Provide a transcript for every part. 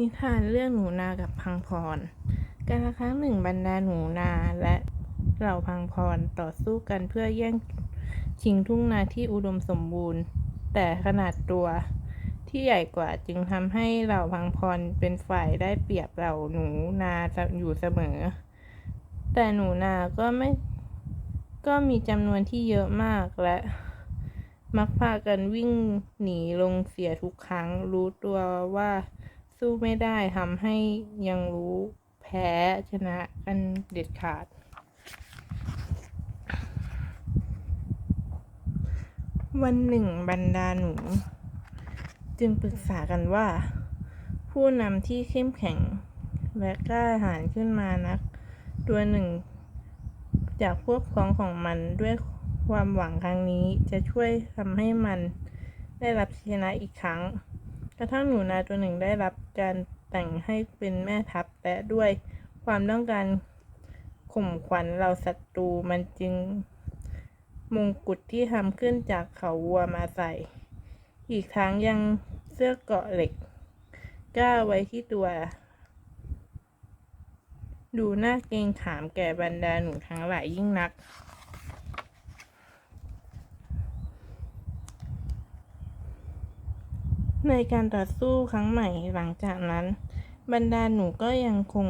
นิทานเรื่องหนูนากับพังพร กาลครั้งหนึ่งบรรดาหนูนาและเหล่าพังพรต่อสู้กันเพื่อแย่งชิงทุ่งนาที่อุดมสมบูรณ์ แต่ขนาดตัวที่ใหญ่กว่าจึงทำให้เหล่าพังพรเป็นฝ่ายได้เปรียบเหล่าหนูนาอยู่เสมอ แต่หนูนาก็ไม่ก็มีจำนวนที่เยอะมากและมักพากันวิ่งหนีลงเสียทุกครั้ง รู้ตัวว่า สู้ไม่ได้ทำให้ยังรู้แพ้ชนะกันเด็ดขาด วันหนึ่งบรรดาหนู จึงปรึกษากันว่า ผู้นำที่เข้มแข็ง และกล้าหาญขึ้นมานัก ตัวหนึ่ง จากพวกพ้องของมันด้วยความหวังครั้งนี้จะช่วยทำให้มันได้รับชัยชนะอีกครั้ง กระทั่งหนูนาตัวหนึ่งได้รับการแต่งให้เป็นแม่ทัพและด้วยความต้องการข่มขวัญเหล่าศัตรูมันจึงมงกุฎที่ทำขึ้นจากเขาวัวมาใส่ อีกทั้งยังเสื้อเกาะเหล็กกล้าไว้ที่ตัว ดูน่าเกรงขามแก่บรรดาหนูทั้งหลายยิ่งนัก ในการต่อสู้ครั้งใหม่หลังจากนั้น บรรดาหนูก็ยังคง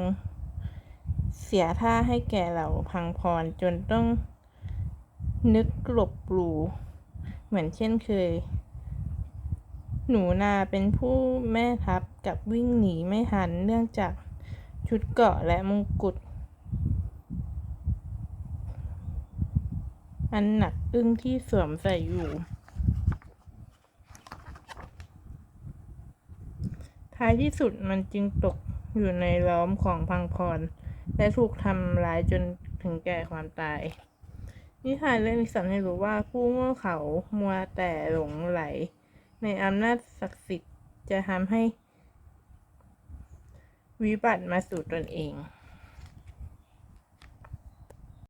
เสียท่าให้แก่เหล่าพังพรจนต้องนึกกลบหลูเหมือนเช่นเคย หนูนาเป็นผู้แม่ทัพกับวิ่งหนีไม่ทันเนื่องจากชุดเกาะและมงกุฎอันหนักอึ้งที่สวมใส่อยู่ ท้ายที่สุดมันจึงตกอยู่ในล้อมของพังพร และถูกทำร้ายจนถึงแก่ความตาย นิทานเรื่องนี้สอนให้รู้ว่าผู้โง่เขามัวแต่หลงไหล ในอำนาจศักดิ์สิทธิ์จะทำให้วิบัติมาสู่ตนเอง